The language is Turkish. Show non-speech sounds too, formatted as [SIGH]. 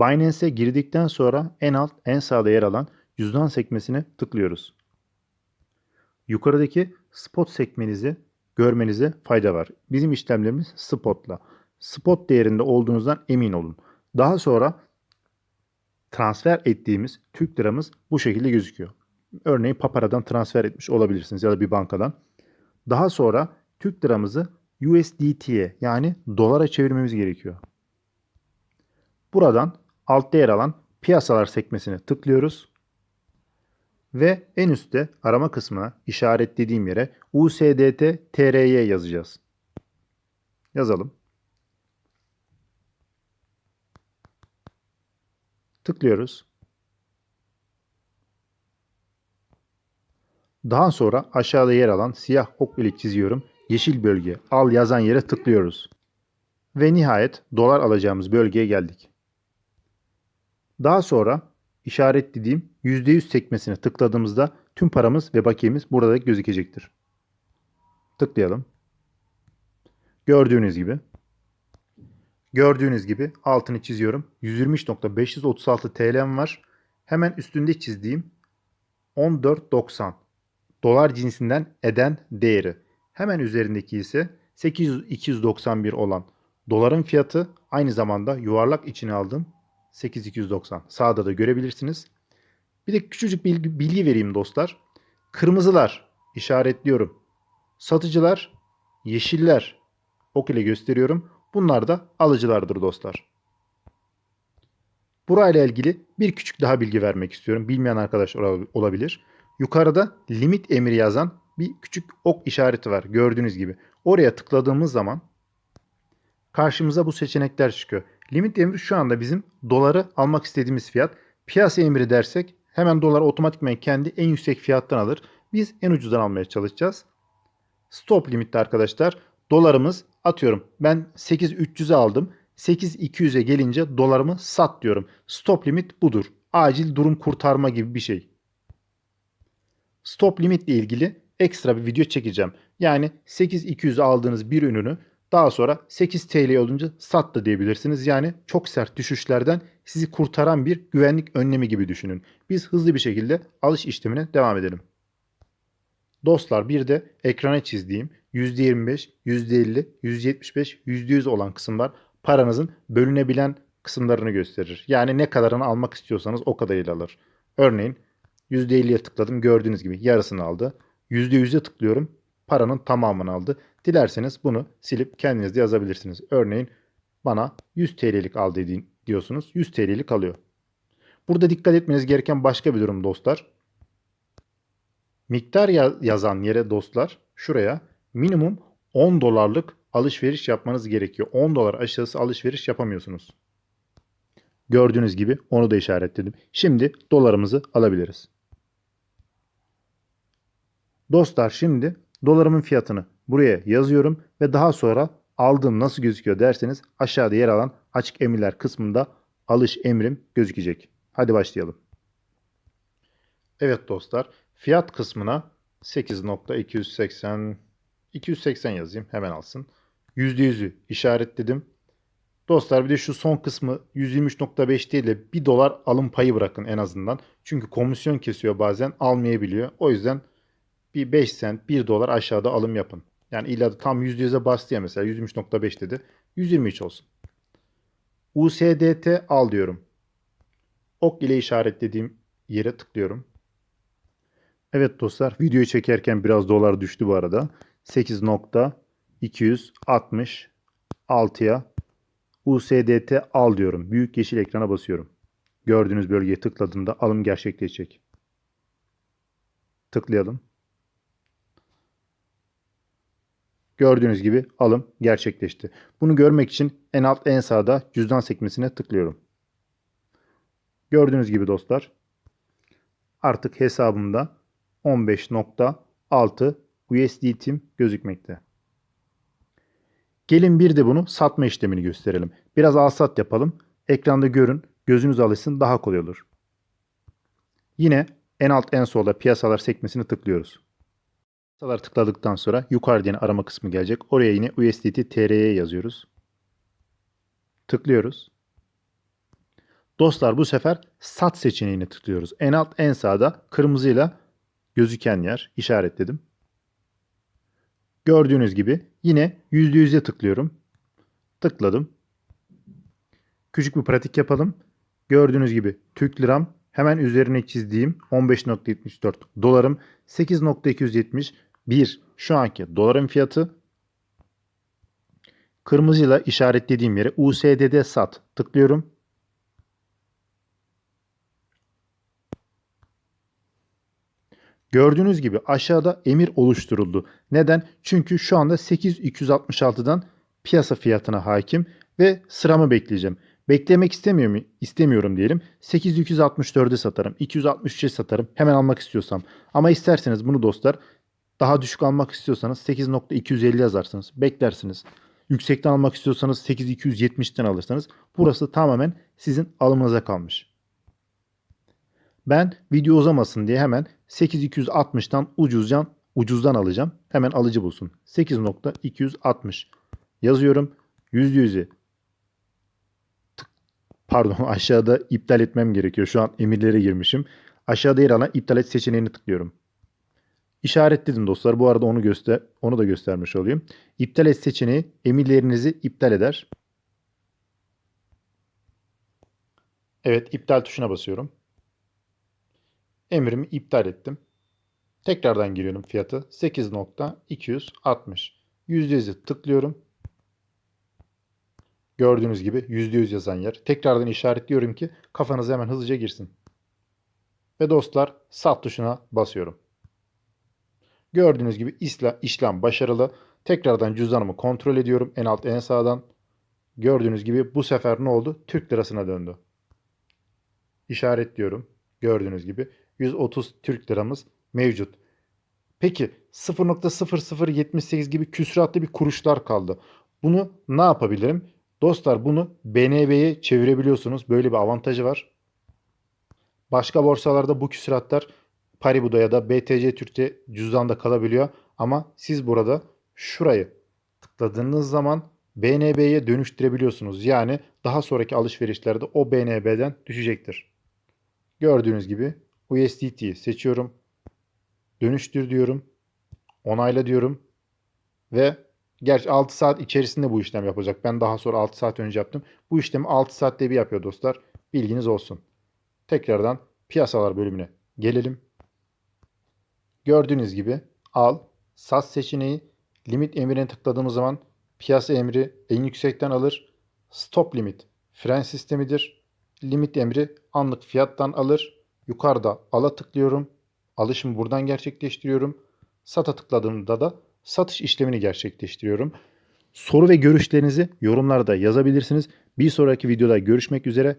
Binance'e girdikten sonra en alt en sağda yer alan cüzdan sekmesine tıklıyoruz. Yukarıdaki spot sekmenizi görmenize fayda var. Bizim işlemlerimiz spotla. Spot değerinde olduğunuzdan emin olun. Daha sonra transfer ettiğimiz Türk liramız bu şekilde gözüküyor. Örneğin Papara'dan transfer etmiş olabilirsiniz ya da bir bankadan. Daha sonra Türk liramızı USDT'ye yani dolara çevirmemiz gerekiyor. Buradan altta yer alan piyasalar sekmesine tıklıyoruz. Ve en üstte arama kısmına işaretlediğim yere USDT TRY yazacağız. Yazalım. Tıklıyoruz. Daha sonra aşağıda yer alan siyah ok ile çiziyorum. Yeşil bölge al yazan yere tıklıyoruz. Ve nihayet dolar alacağımız bölgeye geldik. Daha sonra işaretlediğim %100 sekmesine tıkladığımızda tüm paramız ve bakiyemiz burada gözükecektir. Tıklayalım. Gördüğünüz gibi. Gördüğünüz gibi altını çiziyorum. 123.536 TL'm var. Hemen üstünde çizdiğim 14.90 dolar cinsinden eden değeri. Hemen üzerindeki ise 8291 olan doların fiyatı aynı zamanda yuvarlak içine aldım 8290. Sağda da görebilirsiniz. Bir de küçücük bilgi, bilgi vereyim dostlar. Kırmızılar işaretliyorum. Satıcılar yeşiller ok ile gösteriyorum. Bunlar da alıcılardır dostlar. Burayla ilgili bir küçük daha bilgi vermek istiyorum. Bilmeyen arkadaş olabilir. Yukarıda limit emri yazan bir küçük ok işareti var gördüğünüz gibi. Oraya tıkladığımız zaman karşımıza bu seçenekler çıkıyor. Limit emri şu anda bizim doları almak istediğimiz fiyat. Piyasa emri dersek hemen dolar otomatikman kendi en yüksek fiyattan alır. Biz en ucuzdan almaya çalışacağız. Stop limitte arkadaşlar dolarımız atıyorum ben 8300'e aldım. 8200'e gelince dolarımı sat diyorum. Stop limit budur. Acil durum kurtarma gibi bir şey. Stop limit ile ilgili ekstra bir video çekeceğim. Yani 8200 aldığınız bir ürünü daha sonra 8 TL olunca sat da diyebilirsiniz. Yani çok sert düşüşlerden sizi kurtaran bir güvenlik önlemi gibi düşünün. Biz hızlı bir şekilde alış işlemine devam edelim. Dostlar bir de ekrana çizdiğim %25, %50, %75, %100 olan kısımlar paranızın bölünebilen kısımlarını gösterir. Yani ne kadarını almak istiyorsanız o kadarıyla alır. Örneğin %50'ye tıkladım gördüğünüz gibi yarısını aldı. %100'e tıklıyorum paranın tamamını aldı. Dilerseniz bunu silip kendiniz de yazabilirsiniz. Örneğin bana 100 TL'lik al dediğin diyorsunuz. 100 TL'lik alıyor. Burada dikkat etmeniz gereken başka bir durum dostlar. Miktar yazan yere dostlar şuraya minimum 10 dolarlık alışveriş yapmanız gerekiyor. 10 dolar aşağısı alışveriş yapamıyorsunuz. Gördüğünüz gibi onu da işaretledim. Şimdi dolarımızı alabiliriz. Dostlar şimdi dolarımın fiyatını buraya yazıyorum ve daha sonra aldığım nasıl gözüküyor derseniz aşağıda yer alan açık emirler kısmında alış emrim gözükecek. Hadi başlayalım. Evet dostlar fiyat kısmına 8.280 280 yazayım hemen alsın. %100'ü işaretledim. Dostlar bir de şu son kısmı 123.5 değil de 1 dolar alım payı bırakın en azından. Çünkü komisyon kesiyor bazen almayabiliyor. O yüzden bir 5 sent 1 dolar aşağıda alım yapın. Yani illa da tam %100'e bastı ya mesela 123.5 dedi. 123 olsun. USDT al diyorum. Ok ile işaretlediğim yere tıklıyorum. Evet dostlar videoyu çekerken biraz dolar düştü bu arada. 8.266'ya USDT al diyorum. Büyük yeşil ekrana basıyorum. Gördüğünüz bölgeye tıkladığımda alım gerçekleşecek. Tıklayalım. Gördüğünüz gibi alım gerçekleşti. Bunu görmek için en alt en sağda cüzdan sekmesine tıklıyorum. Gördüğünüz gibi dostlar artık hesabımda 15.6 USDT'm gözükmekte. Gelin bir de bunu satma işlemini gösterelim. Biraz al yapalım. Ekranda görün. Gözünüz alışsın daha kolay olur. Yine en alt en solda piyasalar sekmesini tıklıyoruz. Piyasalar tıkladıktan sonra yukarıda yine arama kısmı gelecek. Oraya yine USDT TR'ye yazıyoruz. Tıklıyoruz. Dostlar bu sefer sat seçeneğini tıklıyoruz. En alt en sağda kırmızıyla gözüken yer işaretledim. Gördüğünüz gibi yine %100'e tıklıyorum. Tıkladım. Küçük bir pratik yapalım. Gördüğünüz gibi Türk liram hemen üzerine çizdiğim 15.74 dolarım 8.271 şu anki doların fiyatı. Kırmızıyla işaretlediğim yere USD'de sat tıklıyorum. Gördüğünüz gibi aşağıda emir oluşturuldu. Neden? Çünkü şu anda 8266'dan piyasa fiyatına hakim ve sıramı bekleyeceğim. Beklemek istemiyor mu? İstemiyorum diyelim. 8264'e satarım. 263'e satarım. Hemen almak istiyorsam. Ama isterseniz bunu dostlar daha düşük almak istiyorsanız 8.250 yazarsınız. Beklersiniz. Yüksekten almak istiyorsanız 8270'ten alırsanız burası tamamen sizin alımınıza kalmış. Ben video uzamasın diye hemen 8260'tan ucuzcan ucuzdan alacağım. Hemen alıcı bulsun. 8.260 yazıyorum. %100'ü Tık- pardon [LAUGHS] aşağıda iptal etmem gerekiyor. Şu an emirlere girmişim. Aşağıda yer alan iptal et seçeneğini tıklıyorum. İşaretledim dostlar. Bu arada onu göster onu da göstermiş olayım. İptal et seçeneği emirlerinizi iptal eder. Evet, iptal tuşuna basıyorum. Emrimi iptal ettim. Tekrardan giriyorum fiyatı. 8.260. %100'e tıklıyorum. Gördüğünüz gibi %100 yazan yer. Tekrardan işaretliyorum ki kafanıza hemen hızlıca girsin. Ve dostlar sat tuşuna basıyorum. Gördüğünüz gibi işlem başarılı. Tekrardan cüzdanımı kontrol ediyorum en alt en sağdan. Gördüğünüz gibi bu sefer ne oldu? Türk lirasına döndü. İşaretliyorum. Gördüğünüz gibi 130 Türk liramız mevcut. Peki 0.0078 gibi küsuratlı bir kuruşlar kaldı. Bunu ne yapabilirim? Dostlar bunu BNB'ye çevirebiliyorsunuz. Böyle bir avantajı var. Başka borsalarda bu küsuratlar Paribu'da ya da BTC Türkçe cüzdanda kalabiliyor. Ama siz burada şurayı tıkladığınız zaman BNB'ye dönüştürebiliyorsunuz. Yani daha sonraki alışverişlerde o BNB'den düşecektir. Gördüğünüz gibi USDT seçiyorum. Dönüştür diyorum. Onayla diyorum. Ve gerçi 6 saat içerisinde bu işlem yapacak. Ben daha sonra 6 saat önce yaptım. Bu işlemi 6 saatte bir yapıyor dostlar. Bilginiz olsun. Tekrardan piyasalar bölümüne gelelim. Gördüğünüz gibi al, sat seçeneği, limit emrine tıkladığımız zaman piyasa emri en yüksekten alır. Stop limit fren sistemidir. Limit emri anlık fiyattan alır. Yukarıda ala tıklıyorum. Alışımı buradan gerçekleştiriyorum. Sata tıkladığımda da satış işlemini gerçekleştiriyorum. Soru ve görüşlerinizi yorumlarda yazabilirsiniz. Bir sonraki videoda görüşmek üzere.